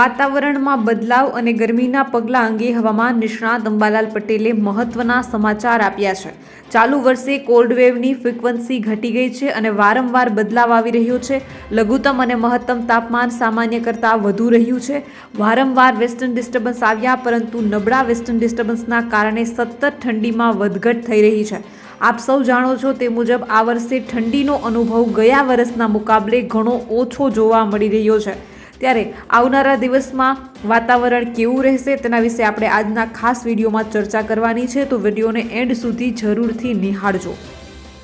વાતાવરણમાં બદલાવ અને ગરમીના પગલાં અંગે હવામાન નિષ્ણાત અંબાલાલ પટેલે મહત્વના સમાચાર આપ્યા છે. ચાલુ વર્ષે કોલ્ડ વેવની ફ્રીક્વન્સી ઘટી ગઈ છે અને વારંવાર બદલાવ આવી રહ્યો છે. લઘુત્તમ અને મહત્તમ તાપમાન સામાન્ય કરતાં વધુ રહ્યું છે. વારંવાર વેસ્ટર્ન ડિસ્ટર્બન્સ આવ્યા, પરંતુ નબળા વેસ્ટર્ન ડિસ્ટર્બન્સના કારણે સતત ઠંડીમાં વધઘટ થઈ રહી છે. આપ સૌ જાણો છો તે મુજબ આ વર્ષે ઠંડીનો અનુભવ ગયા વર્ષના મુકાબલે ઘણો ઓછો જોવા મળી રહ્યો છે. ત્યારે આવનારા દિવસમાં વાતાવરણ કેવું રહેશે તેના વિશે આપણે આજના ખાસ વિડીયોમાં ચર્ચા કરવાની છે, તો વિડીયોને એન્ડ સુધી જરૂરથી નિહાળજો.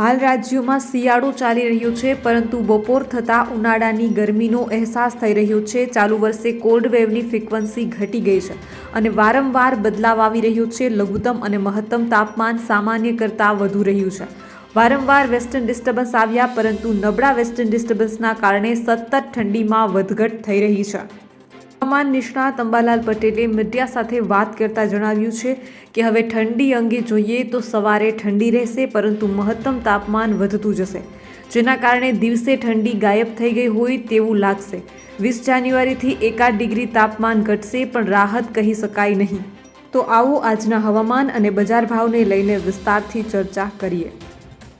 હાલ રાજ્યોમાં શિયાળો ચાલી રહ્યો છે, પરંતુ બપોર થતાં ઉનાળાની ગરમીનો અહેસાસ થઈ રહ્યો છે. ચાલુ વર્ષે કોલ્ડ વેવની ફ્રિકવન્સી ઘટી ગઈ છે અને વારંવાર બદલાવ આવી રહ્યો છે. લઘુત્તમ અને મહત્તમ તાપમાન સામાન્ય કરતાં વધુ રહ્યું છે. વારંવાર વેસ્ટર્ન ડિસ્ટર્બન્સ આવ્યા, પરંતુ નબળા વેસ્ટર્ન ડિસ્ટર્બન્સના કારણે સતત ઠંડીમાં વધઘટ થઈ રહી છે. હવામાન નિષ્ણાત અંબાલાલ પટેલે મીડિયા સાથે વાત કરતા જણાવ્યું છે કે હવે ઠંડી અંગે જોઈએ તો સવારે ઠંડી રહેશે, પરંતુ મહત્તમ તાપમાન વધતું જશે, જેના કારણે દિવસે ઠંડી ગાયબ થઈ ગઈ હોય તેવું લાગશે. વીસ જાન્યુઆરીથી એકાદ ડિગ્રી તાપમાન ઘટશે, પણ રાહત કહી શકાય નહીં. તો આવો આજના હવામાન અને બજાર ભાવને લઈને વિસ્તારથી ચર્ચા કરીએ.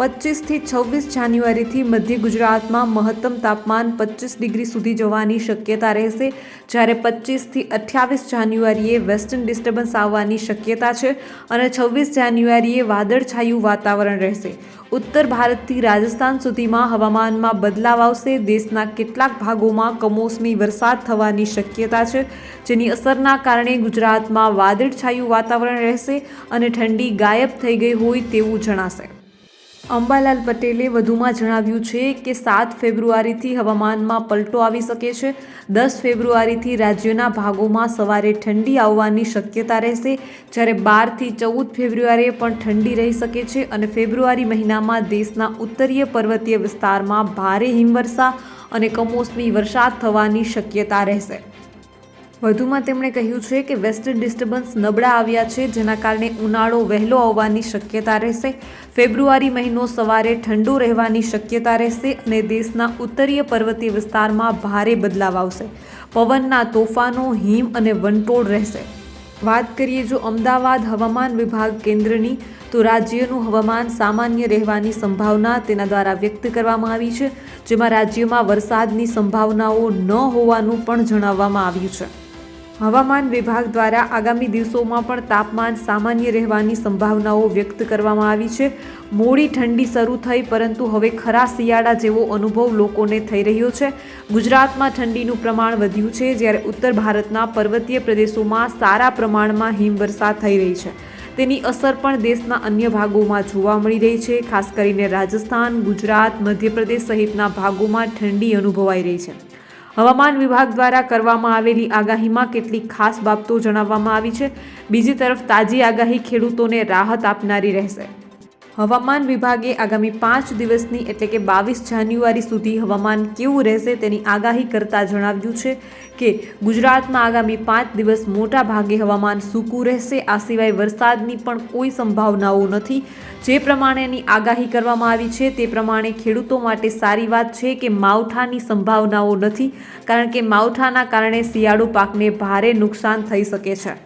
પચીસથી છવ્વીસ જાન્યુઆરીથી મધ્ય ગુજરાતમાં મહત્તમ તાપમાન પચીસ ડિગ્રી સુધી જવાની શક્યતા રહેશે. જ્યારે પચીસથી અઠ્યાવીસ જાન્યુઆરીએ વેસ્ટર્ન ડિસ્ટર્બન્સ આવવાની શક્યતા છે અને છવ્વીસ જાન્યુઆરીએ વાદળછાયું વાતાવરણ રહેશે. ઉત્તર ભારતથી રાજસ્થાન સુધીમાં હવામાનમાં બદલાવ આવશે. દેશના કેટલાક ભાગોમાં કમોસમી વરસાદ થવાની શક્યતા છે, જેની અસરના કારણે ગુજરાતમાં વાદળછાયું વાતાવરણ રહેશે અને ઠંડી ગાયબ થઈ ગઈ હોય તેવું જણાશે. અંબાલાલ પટેલે વધુમાં જણાવ્યું છે કે સાત ફેબ્રુઆરીથી હવામાનમાં પલટો આવી શકે છે. દસ ફેબ્રુઆરીથી રાજ્યના ભાગોમાં સવારે ઠંડી આવવાની શક્યતા રહેશે. જ્યારે બારથી ચૌદ ફેબ્રુઆરીએ પણ ઠંડી રહી શકે છે અને ફેબ્રુઆરી મહિનામાં દેશના ઉત્તરીય પર્વતીય વિસ્તારમાં ભારે હિમવર્ષા અને કમોસમી વરસાદ થવાની શક્યતા રહેશે. વધુમાં તેમણે કહ્યું છે કે વેસ્ટર્ન ડિસ્ટર્બન્સ નબળા આવ્યા છે, જેના કારણે ઉનાળો વહેલો આવવાની શક્યતા રહેશે. ફેબ્રુઆરી મહિનો સવારે ઠંડો રહેવાની શક્યતા રહેશે અને દેશના ઉત્તરીય પર્વતીય વિસ્તારમાં ભારે બદલાવ આવશે. પવનના તોફાનો, હિમ અને વંટોળ રહેશે. વાત કરીએ જો અમદાવાદ હવામાન વિભાગ કેન્દ્રની, તો રાજ્યનું હવામાન સામાન્ય રહેવાની સંભાવના તેના દ્વારા વ્યક્ત કરવામાં આવી છે, જેમાં રાજ્યમાં વરસાદની સંભાવનાઓ ન હોવાનું પણ જણાવવામાં આવ્યું છે. હવામાન વિભાગ દ્વારા આગામી દિવસોમાં પણ તાપમાન સામાન્ય રહેવાની સંભાવનાઓ વ્યક્ત કરવામાં આવી છે. મોડી ઠંડી શરૂ થઈ, પરંતુ હવે ખરા શિયાળા જેવો અનુભવ લોકોને થઈ રહ્યો છે. ગુજરાતમાં ઠંડીનું પ્રમાણ વધ્યું છે, જ્યારે ઉત્તર ભારતના પર્વતીય પ્રદેશોમાં સારા પ્રમાણમાં હિમવર્ષા થઈ રહી છે. તેની અસર પણ દેશના અન્ય ભાગોમાં જોવા મળી રહી છે. ખાસ કરીને રાજસ્થાન, ગુજરાત, મધ્યપ્રદેશ સહિતના ભાગોમાં ઠંડી અનુભવાઈ રહી છે. હવામાન વિભાગ દ્વારા કરવામાં આવેલી આગાહીમાં કેટલીક ખાસ બાબતો જણાવવામાં આવી છે. બીજી તરફ તાજી આગાહી ખેડૂતોને રાહત આપનારી રહેશે. હવામાન વિભાગે આગામી પાંચ દિવસની એટલે કે બાવીસ જાન્યુઆરી સુધી હવામાન કેવું રહેશે તેની આગાહી કરતા જણાવ્યું છે કે ગુજરાતમાં આગામી પાંચ દિવસ મોટા ભાગે હવામાન સૂકું રહેશે. આ સિવાય વરસાદની પણ કોઈ સંભાવનાઓ નથી. જે પ્રમાણેની આગાહી કરવામાં આવી છે તે પ્રમાણે ખેડૂતો માટે સારી વાત છે કે માવઠાની સંભાવનાઓ નથી, કારણ કે માવઠાના કારણે શિયાળુ પાકને ભારે નુકસાન થઈ શકે છે.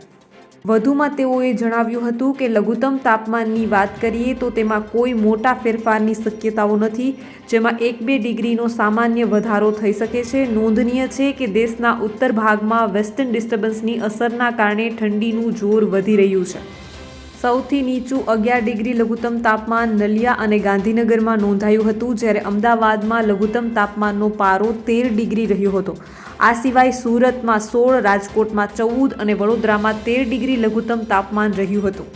વધુમાં તેઓએ જણાવ્યું હતું કે લઘુત્તમ તાપમાનની વાત કરીએ તો તેમાં કોઈ મોટા ફેરફારની શક્યતાઓ નથી, જેમાં એક બે ડિગ્રીનો સામાન્ય વધારો થઈ શકે છે. નોંધનીય છે કે દેશના ઉત્તર ભાગમાં વેસ્ટર્ન ડિસ્ટર્બન્સની અસરના કારણે ઠંડીનું જોર વધી રહ્યું છે. સૌથી નીચું અગિયાર ડિગ્રી લઘુત્તમ તાપમાન નલિયા અને ગાંધીનગરમાં નોંધાયું હતું, જ્યારે અમદાવાદમાં લઘુત્તમ તાપમાનનો પારો તેર ડિગ્રી રહ્યો હતો. આ સિવાય સુરતમાં સોળ, રાજકોટમાં ચૌદ અને વડોદરામાં તેર ડિગ્રી લઘુત્તમ તાપમાન રહ્યું હતું.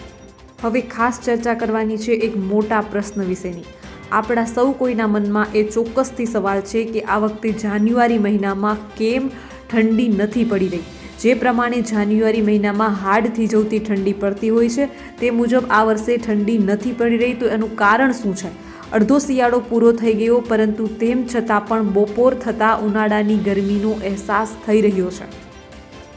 હવે ખાસ ચર્ચા કરવાની છે એક મોટા પ્રશ્ન વિશેની. આપણા સૌ કોઈના મનમાં એ ચોક્કસથી સવાલ છે કે આ વખતે જાન્યુઆરી મહિનામાં કેમ ઠંડી નથી પડી રહી? જે પ્રમાણે જાન્યુઆરી મહિનામાં હાડથી જવતી ઠંડી પડતી હોય છે, તે મુજબ આ વર્ષે ઠંડી નથી પડી રહી, તો એનું કારણ શું છે? અડધો શિયાળો પૂરો થઈ ગયો, પરંતુ તેમ છતાં પણ બપોર થતાં ઉનાળાની ગરમીનો અહેસાસ થઈ રહ્યો છે.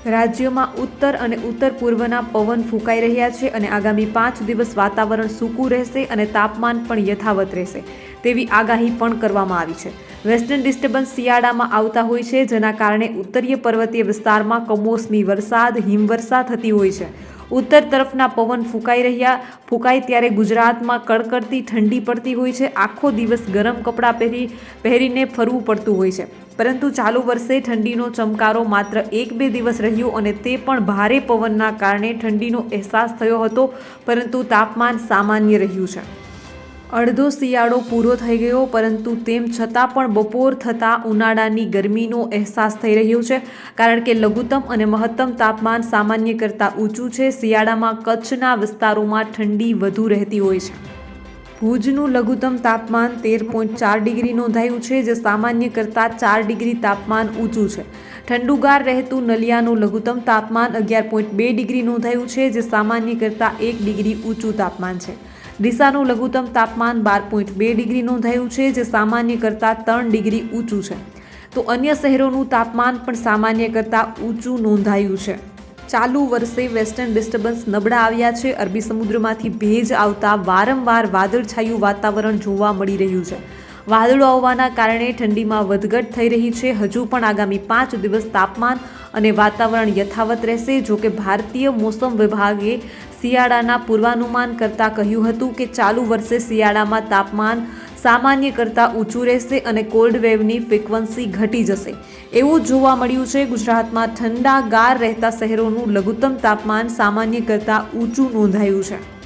રાજ્યમાં ઉત્તર અને ઉત્તર પૂર્વના પવન ફૂંકાઈ રહ્યા છે અને આગામી પાંચ દિવસ વાતાવરણ સૂકું રહેશે અને તાપમાન પણ યથાવત રહેશે, તેવી આગાહી પણ કરવામાં આવી છે. વેસ્ટર્ન ડિસ્ટર્બન્સ શિયાળામાં આવતા હોય છે, જેના કારણે ઉત્તરીય પર્વતીય વિસ્તારમાં કમોસમી વરસાદ, હિમવર્ષા થતી હોય છે. ઉત્તર તરફના પવન ફૂંકાઈ રહ્યા. ફૂંકાય ત્યારે ગુજરાતમાં કડકડતી ઠંડી પડતી હોય છે. આખો દિવસ ગરમ કપડાં પહેરી, પહેરીને ફરવું પડતું હોય છે. પરંતુ ચાલુ વર્ષે ઠંડીનો ચમકારો માત્ર એક બે દિવસ રહ્યો અને તે પણ ભારે પવનના કારણે ઠંડીનો અહેસાસ થયો હતો. પરંતુ તાપમાન સામાન્ય રહ્યું છે. અડધો શિયાળો પૂરો થઈ ગયો, પરંતુ તેમ છતાં પણ બપોર થતાં ઉનાળાની ગરમીનો અહેસાસ થઈ રહ્યો છે. કારણ કે લઘુત્તમ અને મહત્તમ તાપમાન સામાન્ય કરતાં ઊંચું છે. શિયાળામાં કચ્છના વિસ્તારોમાં ઠંડી વધુ રહેતી હોય છે. ભુજનું લઘુત્તમ તાપમાન તેર પોઈન્ટ ચાર ડિગ્રી નોંધાયું છે, જે સામાન્ય કરતાં ચાર ડિગ્રી તાપમાન ઊંચું છે. ઠંડુગાર રહેતું નલિયાનું લઘુત્તમ તાપમાન અગિયાર પોઈન્ટ બે ડિગ્રી નોંધાયું છે, જે સામાન્ય કરતાં એક ડિગ્રી ઊંચું તાપમાન છે. ડીસાનું લઘુત્તમ તાપમાન બાર પોઈન્ટ બે ડિગ્રી નોંધાયું છે, જે સામાન્ય કરતાં ત્રણ ડિગ્રી ઊંચું છે. તો અન્ય શહેરોનું તાપમાન પણ સામાન્ય કરતાં ઊંચું નોંધાયું છે. ચાલુ વર્ષે વેસ્ટર્ન ડિસ્ટર્બન્સ નબળા આવ્યા છે. અરબી સમુદ્રમાંથી ભેજ આવતા વારંવાર વાદળછાયું વાતાવરણ જોવા મળી રહ્યું છે. વાદળો આવવાના કારણે ઠંડીમાં વધઘટ થઈ રહી છે. હજુ પણ આગામી પાંચ દિવસ તાપમાન અને વાતાવરણ યથાવત રહેશે જો કે ભારતીય મોસમ વિભાગે શિયાળાના પૂર્વાનુમાન કરતાં કહ્યું હતું કે ચાલુ વર્ષે શિયાળામાં તાપમાન સામાન્ય કરતાં ઊંચું રહેશે અને કોલ્ડ વેવની ફ્રિકવન્સી ઘટી જશે. એવું જોવા મળ્યું છે, ગુજરાતમાં ઠંડા ગાર રહેતા શહેરોનું લઘુત્તમ તાપમાન સામાન્ય કરતાં ઊંચું નોંધાયું છે.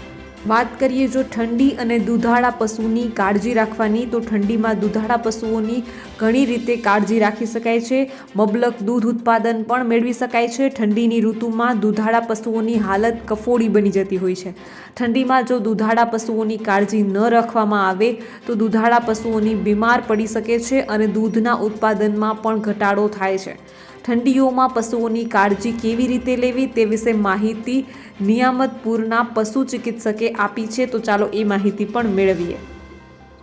વાત કરીએ જો ઠંડી અને દૂધાળા પશુની કાળજી રાખવાની, તો ઠંડીમાં દૂધાળા પશુઓની ઘણી રીતે કાળજી રાખી શકાય છે. મબલક દૂધ ઉત્પાદન પણ મેળવી શકાય છે. ઠંડીની ઋતુમાં દૂધાળા પશુઓની હાલત કફોડી બની જતી હોય છે. ઠંડીમાં જો દૂધાળા પશુઓની કાળજી ન રાખવામાં આવે, તો દૂધાળા પશુઓની બીમાર પડી શકે છે અને દૂધના ઉત્પાદનમાં પણ ઘટાડો થાય છે. ઠંડીઓમાં પશુઓની કાળજી કેવી રીતે લેવી તે વિશે માહિતી નિયામતપુરના પશુ ચિકિત્સકે આપી છે. તો ચાલો એ માહિતી પણ મેળવીએ.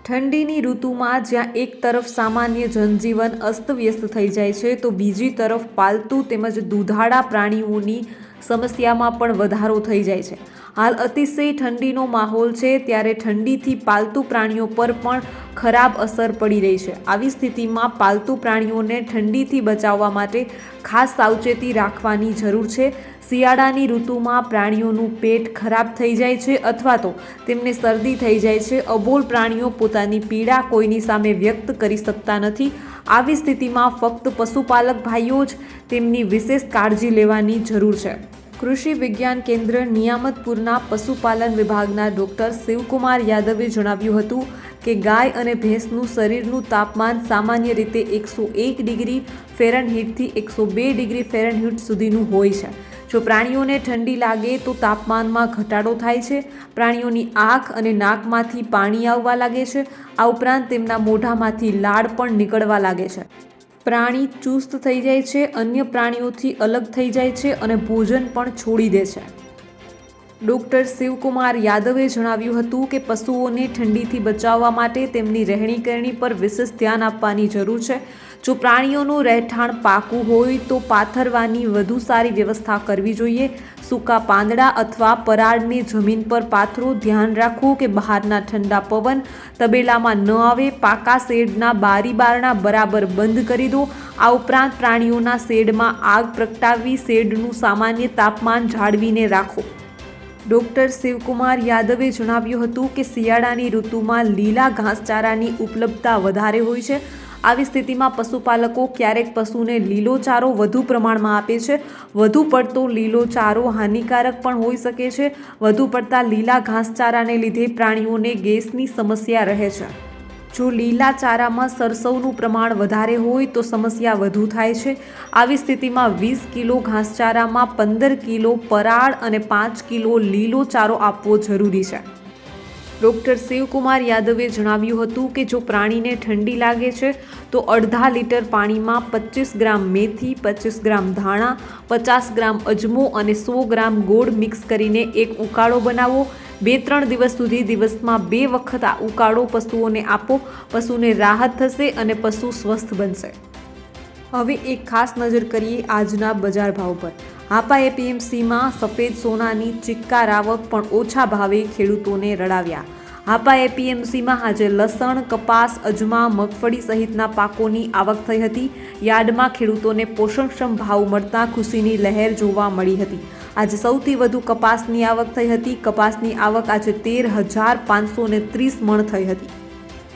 ઠંડીની ઋતુમાં જ્યાં એક તરફ સામાન્ય જનજીવન અસ્તવ્યસ્ત થઈ જાય છે, તો બીજી તરફ પાલતુ તેમજ દૂધાળા પ્રાણીઓની સમસ્યામાં પણ વધારો થઈ જાય છે. હાલ અતિશય ઠંડીનો માહોલ છે, ત્યારે ઠંડીથી પાલતુ પ્રાણીઓ પર પણ ખરાબ અસર પડી રહી છે. આવી સ્થિતિમાં પાલતુ પ્રાણીઓને ઠંડીથી બચાવવા માટે ખાસ સાવચેતી રાખવાની જરૂર છે. શિયાળાની ઋતુમાં પ્રાણીઓનું પેટ ખરાબ થઈ જાય છે અથવા તો તેમને શરદી થઈ જાય છે. અબોલ પ્રાણીઓ પોતાની પીડા કોઈની સામે વ્યક્ત કરી શકતા નથી. આવી સ્થિતિમાં ફક્ત પશુપાલક ભાઈઓ જ તેમની વિશેષ કાળજી લેવાની જરૂર છે. કૃષિ વિજ્ઞાન કેન્દ્ર નિયામતપુરના પશુપાલન વિભાગના ડૉક્ટર શિવકુમાર યાદવે જણાવ્યું હતું કે ગાય અને ભેંસનું શરીરનું તાપમાન સામાન્ય રીતે એકસો એક ડિગ્રી ફેરનહીટથી એકસો બે ડિગ્રી ફેરનહીટ સુધીનું હોય છે. જો પ્રાણીઓને ઠંડી લાગે તો તાપમાનમાં ઘટાડો થાય છે. પ્રાણીઓની આંખ અને નાકમાંથી પાણી આવવા લાગે છે. આ ઉપરાંત તેમના મોઢામાંથી લાળ પણ નીકળવા લાગે છે. પ્રાણી ચુસ્ત થઈ જાય છે, અન્ય પ્રાણીઓથી અલગ થઈ જાય છે અને ભોજન પણ છોડી દે છે. ડૉક્ટર શિવકુમાર યાદવે જણાવ્યું હતું કે પશુઓને ઠંડીથી બચાવવા માટે તેમની રહેણી કરણી પર વિશેષ ધ્યાન આપવાની જરૂર છે. જો પ્રાણીઓનું રહેઠાણ પાકું હોય તો પાથરવાની વધુ સારી વ્યવસ્થા કરવી જોઈએ. સૂકા પાંદડા અથવા પરાળને જમીન પર પાથરો, ધ્યાન રાખવું કે બહારના ઠંડા પવન તબેલામાં ન આવે. પાકા શેડના બારી બારણા બરાબર બંધ કરી દો. આ ઉપરાંત પ્રાણીઓના શેડમાં આગ પ્રગટાવી શેડનું સામાન્ય તાપમાન જાળવીને રાખો. ડૉક્ટર શિવકુમાર યાદવે જણાવ્યું હતું કે શિયાળાની ઋતુમાં લીલા ઘાસચારાની ઉપલબ્ધતા વધારે હોય છે. આવી સ્થિતિમાં પશુપાલકો ક્યારેક પશુને લીલો ચારો વધુ પ્રમાણમાં આપે છે. વધુ પડતો લીલો ચારો હાનિકારક પણ હોઈ શકે છે. વધુ પડતા લીલા ઘાસચારાને લીધે પ્રાણીઓને ગેસની સમસ્યા રહે છે. જો લીલા ચારામાં સરસવનું પ્રમાણ વધારે હોય તો સમસ્યા વધુ થાય છે. આવી સ્થિતિમાં વીસ કિલો ઘાસચારામાં પંદર કિલો પરાળ અને પાંચ કિલો લીલો ચારો આપવો જરૂરી છે. ડૉક્ટર શિવકુમાર યાદવે જણાવ્યું હતું કે જો પ્રાણીને ઠંડી લાગે છે, તો અડધા લીટર પાણીમાં પચીસ ગ્રામ મેથી પચીસ ગ્રામ ધાણા, પચાસ ગ્રામ અજમો અને સો ગ્રામ ગોળ મિક્સ કરીને એક ઉકાળો બનાવો. બે ત્રણ દિવસ સુધી દિવસમાં બે વખત આ ઉકાળો પશુઓને આપો. પશુને રાહત થશે અને પશુ સ્વસ્થ બનશે. હવે એક ખાસ નજર કરીએ આજના બજાર ભાવ પર. હાપા એપીએમસીમાં સફેદ સોનાની ચિક્કાર આવક પણ ઓછા ભાવે ખેડૂતોને રડાવ્યા. હાપા એપીએમસીમાં આજે લસણ, કપાસ, અજમા, મગફળી સહિતના પાકોની આવક થઈ હતી. યાર્ડમાં ખેડૂતોને પોષણક્ષમ ભાવ મળતા ખુશીની લહેર જોવા મળી હતી. આજે સૌથી વધુ કપાસની આવક થઈ હતી. કપાસની આવક આજે તેર હજાર પાંચસો ને ત્રીસ મણ થઈ હતી.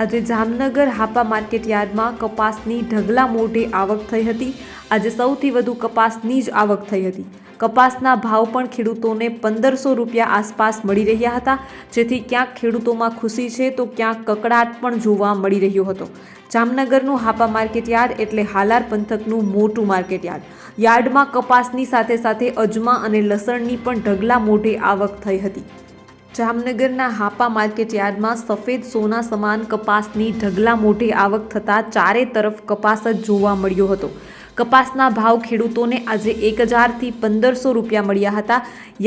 આજે જામનગર હાપા માર્કેટ યાર્ડમાં કપાસની ઢગલા મોઢે આવક થઈ હતી. આજે સૌથી વધુ કપાસની જ આવક થઈ હતી. કપાસના ભાવ પણ ખેડૂતોને પંદરસો રૂપિયા આસપાસ મળી રહ્યા હતા. જેથી ક્યાંક ખેડૂતોમાં ખુશી છે તો ક્યાંક કકડાટ પણ જોવા મળી રહ્યો હતો. જામનગરનું હાપા માર્કેટ યાર્ડ એટલે હાલાર પંથકનું મોટું માર્કેટ યાર્ડ. યાર્ડમાં કપાસની સાથે સાથે અજમા અને લસણની પણ ઢગલા મોઢે આવક થઈ હતી. જામનગરના હાપા માર્કેટ યાર્ડમાં સફેદ સોના સમાન કપાસની ઢગલા મોઢે આવક થતાં ચારે તરફ કપાસ જ જોવા મળ્યો હતો. કપાસના ભાવ ખેડૂતોને આજે એક હજારથી પંદરસો રૂપિયા મળ્યા હતા.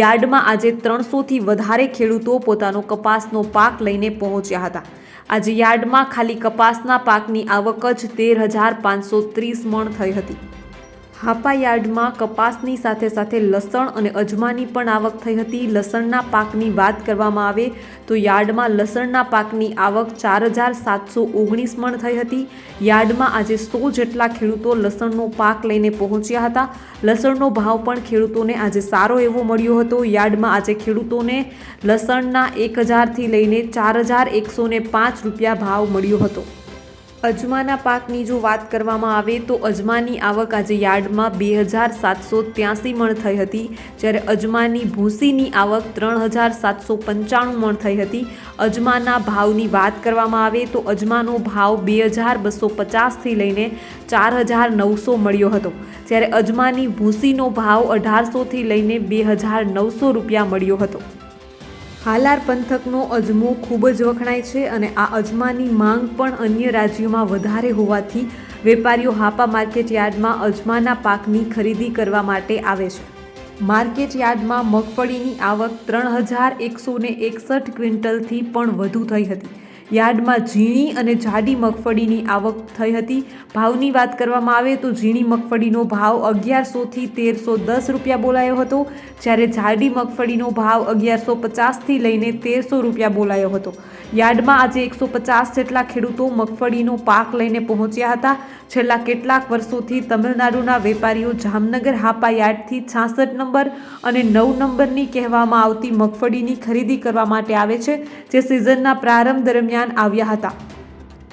યાર્ડમાં આજે ત્રણસોથી વધારે ખેડૂતો પોતાનો કપાસનો પાક લઈને પહોંચ્યા હતા. આજે યાર્ડમાં ખાલી કપાસના પાકની આવક જ તેર હજાર પાંચસો ત્રીસ મણ થઈ હતી. હાપા યાર્ડમાં કપાસની સાથે સાથે લસણ અને અજમાની પણ આવક થઈ હતી. લસણના પાકની વાત કરવામાં આવે તો યાર્ડમાં લસણના પાકની આવક ચાર હજાર સાતસો ઓગણીસ મણ થઈ હતી. યાર્ડમાં આજે સો જેટલા ખેડૂતો લસણનો પાક લઈને પહોંચ્યા હતા. લસણનો ભાવ પણ ખેડૂતોને આજે સારો એવો મળ્યો હતો. યાર્ડમાં આજે ખેડૂતોને લસણના એક હજારથી લઈને ચાર હજાર એકસો પાંચ રૂપિયા ભાવ મળ્યો હતો. અજમાના પાકની જો વાત કરવામાં આવે તો અજમાની આવક આજે યાર્ડમાં બે હજાર સાતસો ત્યાસી મણ થઈ હતી, જ્યારે અજમાની ભૂસીની આવક ત્રણ હજાર સાતસો પંચાણું મણ થઈ હતી. અજમાના ભાવની વાત કરવામાં આવે તો અજમાનો ભાવ બે હજાર બસો પચાસથી લઈને ચાર હજાર નવસો મળ્યો હતો, જ્યારે અજમાની ભૂસીનો ભાવ અઢારસોથી લઈને બે હજાર નવસો રૂપિયા મળ્યો હતો. હાલાર પંથકનો અજમો ખૂબ જ વખણાય છે અને આ અજમાની માંગ પણ અન્ય રાજ્યોમાં વધારે હોવાથી વેપારીઓ હાપા માર્કેટ યાર્ડમાં અજમાના પાકની ખરીદી કરવા માટે આવે છે. માર્કેટ યાર્ડમાં મગફળીની આવક ત્રણ હજાર એકસો ને એકસઠ ક્વિન્ટલથી પણ વધુ થઈ હતી. યાર્ડમાં ઝીણી અને જાડી મગફળીની આવક થઈ હતી. ભાવની વાત કરવામાં આવે તો ઝીણી મગફળીનો ભાવ અગિયારસોથી તેરસો દસ રૂપિયા બોલાયો હતો, જ્યારે જાડી મગફળીનો ભાવ અગિયારસો પચાસથી લઈને તેરસો રૂપિયા બોલાયો હતો. યાર્ડમાં આજે એકસો પચાસ જેટલા ખેડૂતો મગફળીનો પાક લઈને પહોંચ્યા હતા. છેલ્લા કેટલાક વર્ષોથી તમિલનાડુના વેપારીઓ જામનગર હાપા યાર્ડથી છાસઠ નંબર અને નવ નંબરની કહેવામાં આવતી મગફળીની ખરીદી કરવા માટે આવે છે, જે સિઝનના પ્રારંભ દરમિયાન આવ્યા હતા.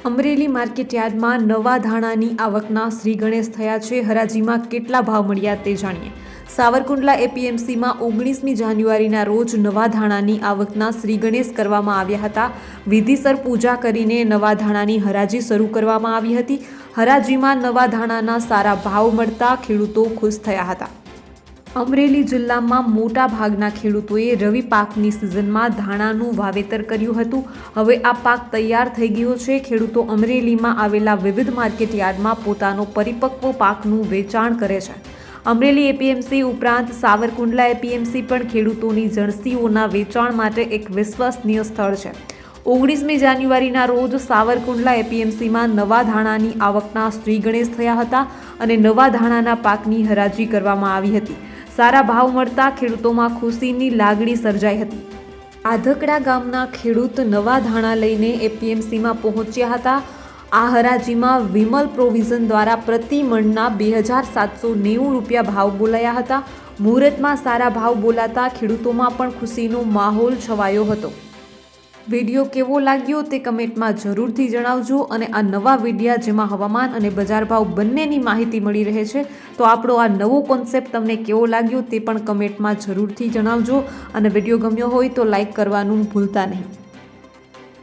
અમરેલી માર્કેટ યાર્ડમાં નવા ધાણાની આવકના શ્રી ગણેશ થયા છે. હરાજીમાં કેટલા ભાવ મળ્યા તે જાણીએ. સાવરકુંડલા એપીએમસીમાં ઓગણીસમી જાન્યુઆરીના રોજ નવા ધાણાની આવકના શ્રી ગણેશ કરવામાં આવ્યા હતા. વિધિસર પૂજા કરીને નવા ધાણાની હરાજી શરૂ કરવામાં આવી હતી. હરાજીમાં નવા ધાણાના સારા ભાવ મળતા ખેડૂતો ખુશ થયા હતા. અમરેલી જિલ્લામાં મોટા ભાગના ખેડૂતોએ રવિ પાકની સિઝનમાં ધાણાનું વાવેતર કર્યું હતું. હવે આ પાક તૈયાર થઈ ગયો છે. ખેડૂતો અમરેલીમાં આવેલા વિવિધ માર્કેટ યાર્ડમાં પોતાનો પરિપક્વ પાકનું વેચાણ કરે છે. અમરેલી એપીએમસી ઉપરાંત સાવરકુંડલા એપીએમસી પણ ખેડૂતોની જણસીઓના વેચાણ માટે એક વિશ્વસનીય સ્થળ છે. ઓગણીસમી જાન્યુઆરીના રોજ સાવરકુંડલા એપીએમસીમાં નવા ધાણાની આવકના શ્રી ગણેશ થયા હતા અને નવા ધાણાના પાકની હરાજી કરવામાં આવી હતી. સારા ભાવ મળતા ખેડૂતોમાં ખુશીની લાગણી સર્જાઈ હતી. આધકડા ગામના ખેડૂત નવા ધાણા લઈને એપીએમસીમાં પહોંચ્યા હતા. આ હરાજીમાં વિમલ પ્રોવિઝન દ્વારા પ્રતિ મણના બે હજાર સાતસો નેવું રૂપિયા ભાવ બોલાયા હતા. મુહૂર્તમાં સારા ભાવ બોલાતા ખેડૂતોમાં પણ ખુશીનો માહોલ છવાયો હતો. વીડિયો કેવો લાગ્યો તે કમેન્ટમાં જરૂરથી જણાવજો અને આ નવા વિડીયા જેમાં હવામાન અને બજાર ભાવ બંનેની માહિતી મળી રહે છે, તો આપણો આ નવો કોન્સેપ્ટ તમને કેવો લાગ્યો તે પણ કમેન્ટમાં જરૂરથી જણાવજો અને વીડિયો ગમ્યો હોય તો લાઇક કરવાનું ભૂલતા નહીં.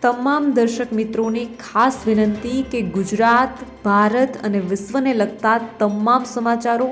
તમામ દર્શક મિત્રોને ખાસ વિનંતી કે ગુજરાત, ભારત અને વિશ્વને લગતા તમામ સમાચારો